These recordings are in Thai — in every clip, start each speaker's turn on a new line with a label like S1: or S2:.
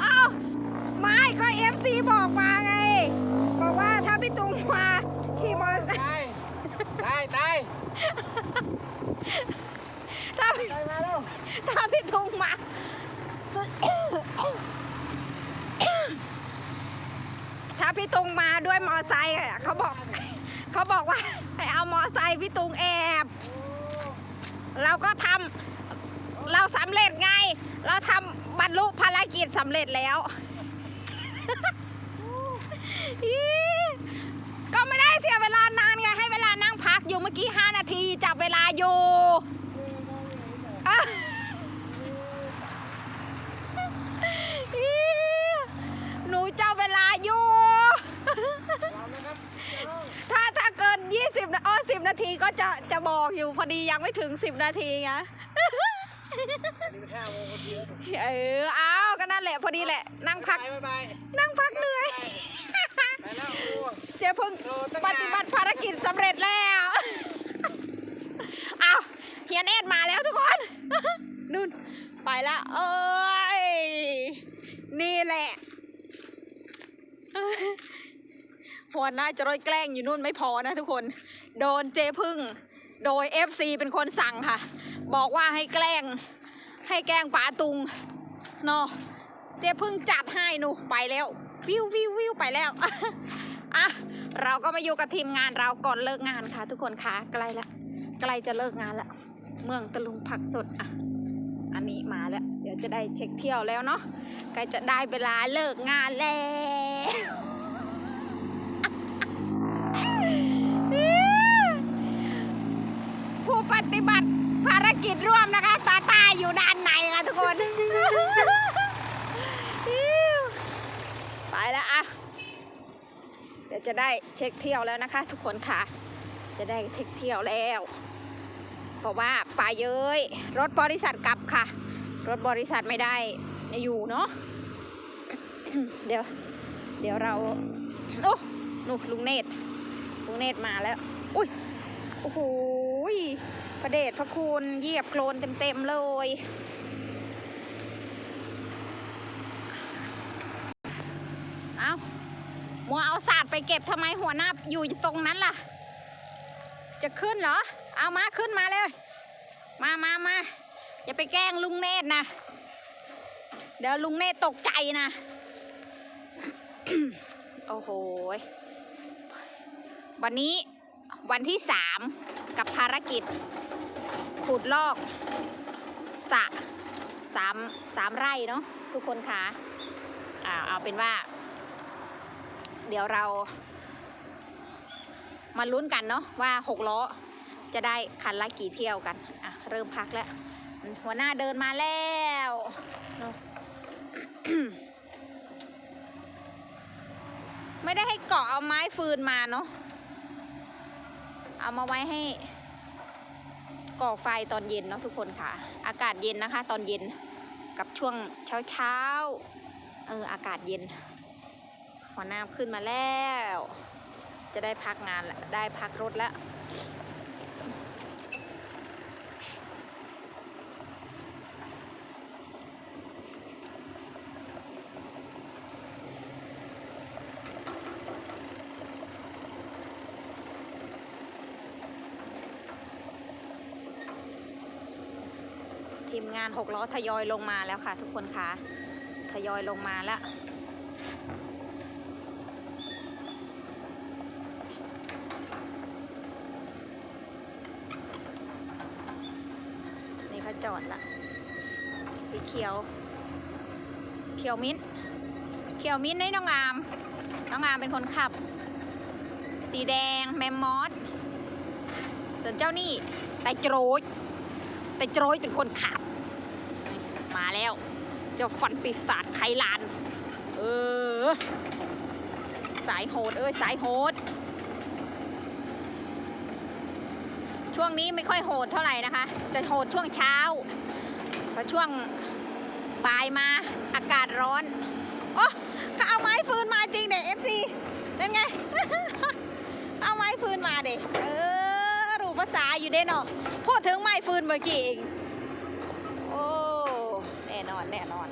S1: เอ้าไม่ก็เอฟซีบอกมาไง บอกว่าถ้าพี่ตุงมาขี่มอเตอร์ไซค์
S2: ตายตายตาย
S1: ถ้าพี่
S2: ตายมาแล้ว
S1: ถ้าพี่ตุงมาถ้าพี่ตุงมาด้วยมอไซค์อะเขาบอก เขาบอกว่าให้เอามอไซค์พี่ตุงแอบ เราก็ทำ เราสำเร็จไง เราทำบรรลุภารกิจสำเร็จแล้ว ก็ไม่ได้เสียเวลานานไง ให้เวลานั่งพักอยู่เมื่อกี้ 5 นาทีจับเวลาอยู่หนูจับเวลาอยู่ ถ้าถ้าเกิน20นะอ๋อ10นาทีก็จะจะบอกอยู่พอดียังไม่ถึง 10 นาทีไง เออเอาก็นั่นแหละพอดีแหละ นั่งพัก
S2: บ๊ายบาย
S1: นั่งพักเหนื่อย
S2: ไปแล้วโอ้
S1: เจ๊เพิ่ง
S2: โอ้ตั้ง
S1: ป
S2: นาน
S1: ฏิบัติภารกิจสำเร็จแล้วเอาเฮียเนตมาแล้วทุกคนนู่นไปแล้วเอ้ยนี่แหละหัวหน้าจะร้อยแกล้งอยู่นู่นไม่พอนะทุกคน โดนเจพึ่ง โดย FC เป็นคนสั่งค่ะ บอกว่าให้แกล้ง ให้แกล้งป๋าตุงเนาะเจพึ่งจัดให้หนูไปแล้ววิววิววิวไปแล้วอะเราก็มาอยู่กับทีมงานเราก่อนเลิกงานค่ะ ทุกคนคะใกล้ละใกล้จะเลิกงานละเมืองตะลุงผักสดอะอันนี้มาแล้ว เดี๋ยวจะได้เช็คเที่ยวแล้วเนาะใกล้จะได้เวลาเลิกงานแล้วผู้ปฏิบัติ ภารกิจร่วมนะคะ ตาตาอยู่ด้านในค่ะทุกคน ไปแล้วอะเดี๋ยวจะได้เช็คเที่ยวแล้วนะคะ ทุกคนค่ะ จะได้เช็คเที่ยวแล้ว เพราะว่าป่าเย้ยรถบริษัทกลับค่ะ รถบริษัทไม่ได้อยู่เนาะ เดี๋ยว เดี๋ยวเรา โอ้หนูลุงเนตรลุงเนตรมาแล้ว อุ้ย โอ้โห ยพระเดชพระคุณเหยียบโคลนเต็มๆเลย เอามัวเอาศาสตร์ไปเก็บทำไมหัวหน้าอยู่ตรงนั้นล่ะ จะขึ้นเหรอ เอามาขึ้นมาเลย มามามาอย่าไปแกล้งลุงเนตรนะ เดี๋ยวลุงเนตรตกใจนะ โอ้โหยวันนี้วันที่สามกับภารกิจ ขุดลอกสะสามสามไร่เนาะทุกคนคะอ่าเอาเป็นว่า เดี๋ยวเรา มาลุ้นกันเนาะว่าหกล้อจะได้คันละกี่เที่ยวกันอะเริ่มพักแล้ว หัวหน้าเดินมาแล้วไม่ได้ให้เกาะเอาไม้ฟืนมาเนาะเอามาไว้ให้ ก่อไฟตอนเย็นเนาะทุกคนค่ะ อากาศเย็นนะคะ ตอนเย็นกับช่วงเช้าเช้าเอออากาศเย็น หัวหน้าขึ้นมาแล้ว จะได้พักงานล้วได้พักรถแล้ว งานหกล้อทยอยลงมาแล้วค่ะ ทุกคนคะทยอยลงมาแล้วนี่เขาจอดละสีเขียว เขียวมิ้นเขียวมิ้นนี่น้องอาม น้องอามเป็นคนขับ สีแดงแมมมอสส่วนเจ้านี่ไตโจรยไตโจรยเป็นคนขับ แล้ว เจ้าฟันปีศาจไคลาน เออ สายโหดเอ้ยสายโหด ช่วงนี้ไม่ค่อยโหดเท่าไหร่นะคะ จะโหดช่วงเช้าพอช่วงบ่ายมาอากาศร้อนโอ้เขาเอาไม้ฟืนมาจริงเด็กเอฟซีนั่นไง เอาไม้ฟืนมาเด็กเออรู้ภาษาอยู่เด้เนาะพูดถึงไม้ฟืนเมื่อกี้เอง แน่นอน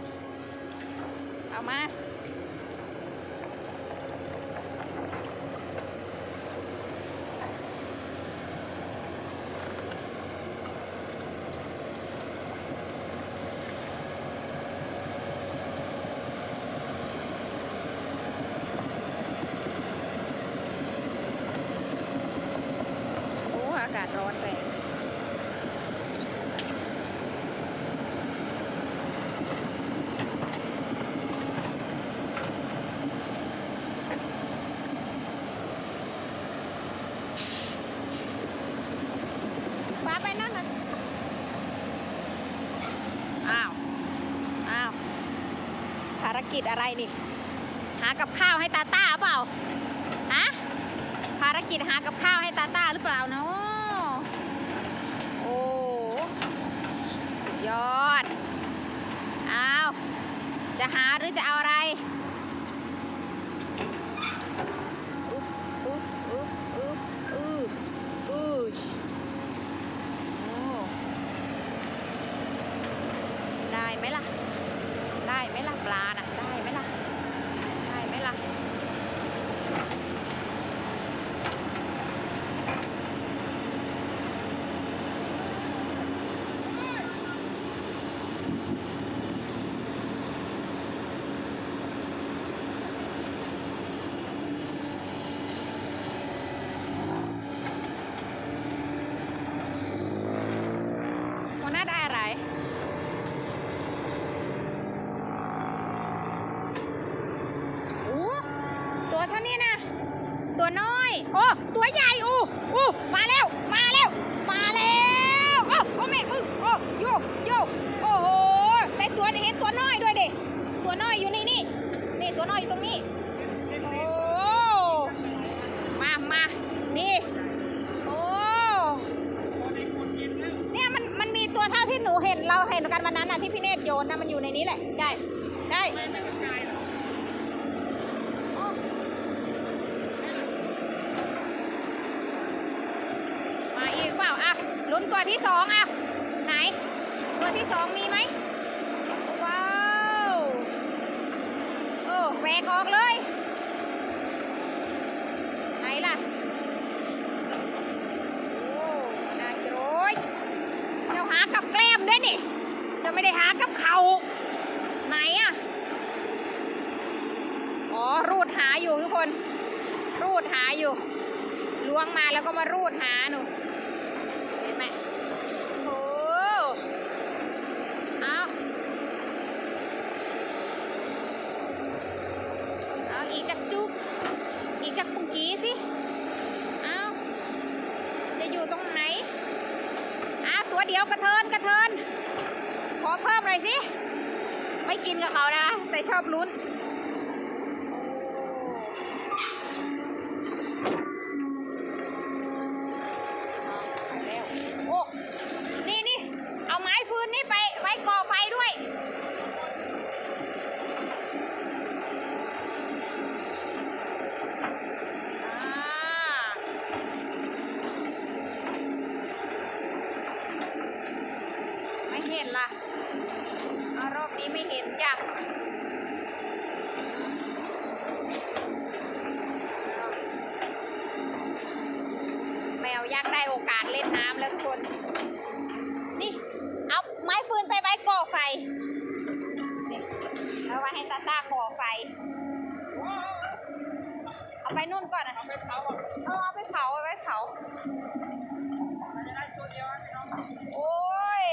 S1: เอามา โอ้ อากาศร้อนแรง ป้าไปนั่นน่ะอ้าว อ้าว ภาร กิจอะไรนี่ หากับข้าวให้ตาต้าเปล่าฮะภารกิจหากับข้าวให้ตาต้าหรือเปล่าเนาะโอ้สุดยอดอ้าวจะหาหรือจะเอาอะไร อุ๊บอุ๊บอุ๊บอุ๊บอุ๊บอุ๊บโอ้ได้ไหมล่ะ ได้ไหมล่ะปลาน่ะ ได้ไหมล่ะ ได้ไหมล่ะ หัวหน้าได้อะไร โอ้ตัวเท่านี้นะ ตัวน้อย โอ้ตัวใหญ่โอ้โอ้มาแล้ว มาแล้ว มาแล้วโอ้โอ้แม่มึงโอ้โยโยโอ้โหได้ตัวเห็นตัวน้อยด้วยเด็ตัวน้อยอยู่นี่นี่นี่ตัวน้อยอยู่ตรงนี้โอ้มามานี่โอ้เนี่ยมันมันมีตัวเท่าที่หนูเห็นเราเห็นกันวันนั้นน่ะที่พี่เนตรโยนนะมันอยู่ในนี้แหละใช่ใช่โอ้มาอีกเปล่าอะลุ้น ตัวที่สองอะ ไหน ตัวที่สองมีไหมว้าวโอ้แหวกออกเลย ไหนล่ะโอ้น่าจะโรยเจ้าหากับแกล้มด้วยนี่จะไม่ได้หากับเขาไหนอะอ๋อรูดหาอยู่ทุกคน รูดหาอยู่ล้วงมาแล้วก็มารูดหาหนู เห็นไหมโอ้เอาเอาอีกจักจุก อีกจักปุงกี้สิ เอาจะอยู่ตรงไหน อะตัวเดียวกระเทินกระเทิน ขอเพิ่มหน่อยสิ ไม่กินกับเขานะ แต่ชอบลุ้น ได้โอกาสเล่นน้ำแล้วทุกคน นี่ เอาไม้ฟืนไปไว้ก่อไฟเอาไว้ให้ตาตาก่อไฟ เอาไปนู่นก่อนนะเออเอาไปเผาเอาไว้เผาโอ้ย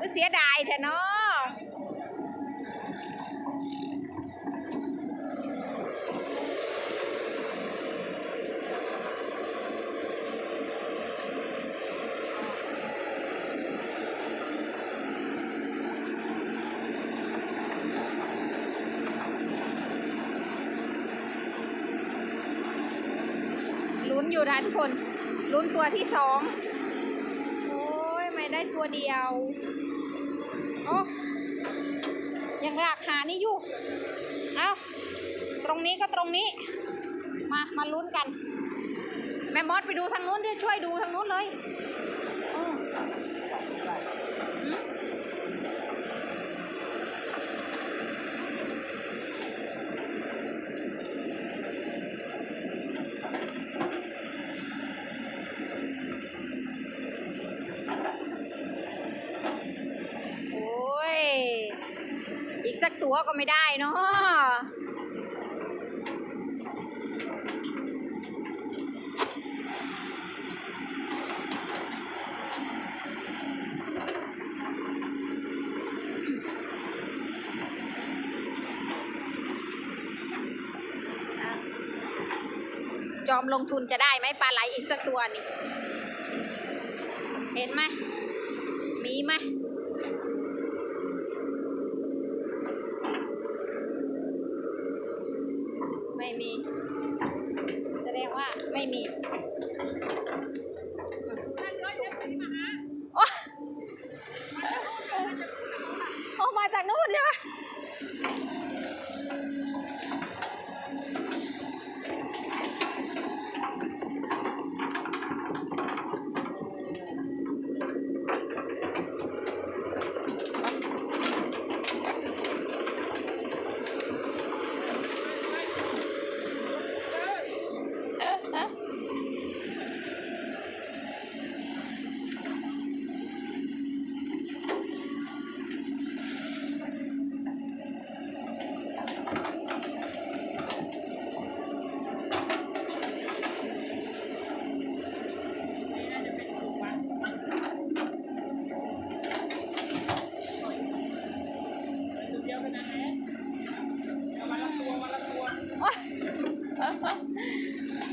S1: ก็เสียดายแท้เนาะลุ้น อยู่นะทุกคน ลุ้นตัวที่สองโอ้ยไม่ได้ตัวเดียวโอ้ยังราคานี่อยู่ เอาตรงนี้ก็ตรงนี้ มา มาลุ้นกัน แม่มอสไปดูทางนู้นด้วยช่วยดูทางนู้นเลยอืมหืม ตั๋วก็ไม่ได้เนาะจอมลงทุนจะได้ไหมปลาไหลอีกสักตัวนี่ เห็นไหมมีไหม ไม่มี แสดงว่าไม่มีโอ๊ยโอ้มาจากนู่นใช่ไหม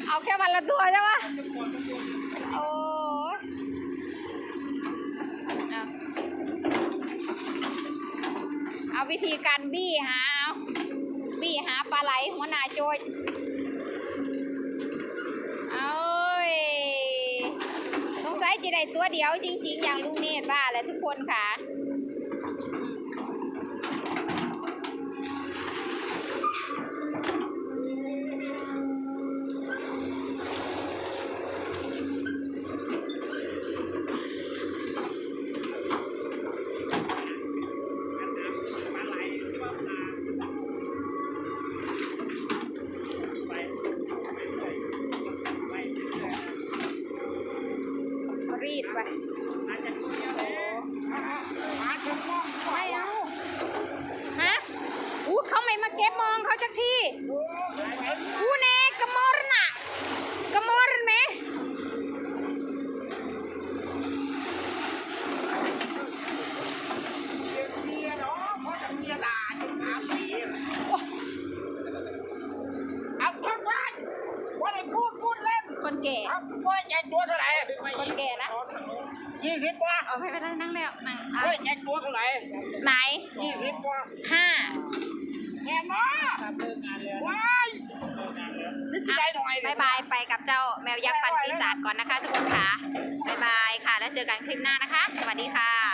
S1: เอาแค่ วันละตัวใช่ไหมโอ้เอาวิธีการบี้หาเอาบี้หาปลาไหลหัวหน้าโจยเอาเอ้ยสงสัยจะได้ตัวเดียวจริง ๆ อย่างลุงเนตรว่าแหละทุกคนค่ะ ไป
S2: มาถึงห้อง
S1: ไม่เอา ฮะอู้เขาไม่มาเก็บมองเขาจักทีอู้
S2: ยี่สิบวะ
S1: เอาไปไปได้นั่งแล้วนั่งเอา
S2: เฮ้ยแจกตัวเท่าไหร่
S1: ไหน
S2: ยี่สิบวะ
S1: ห้า
S2: แง่เนาะว้ายนึกได้หน่อย
S1: บายบายไปกับเจ้าแมวยักษ์ฟันปีศาจก่อนนะคะทุกคนค่ะบายบายค่ะ แล้วเจอกันคลิปหน้านะคะ สวัสดีค่ะ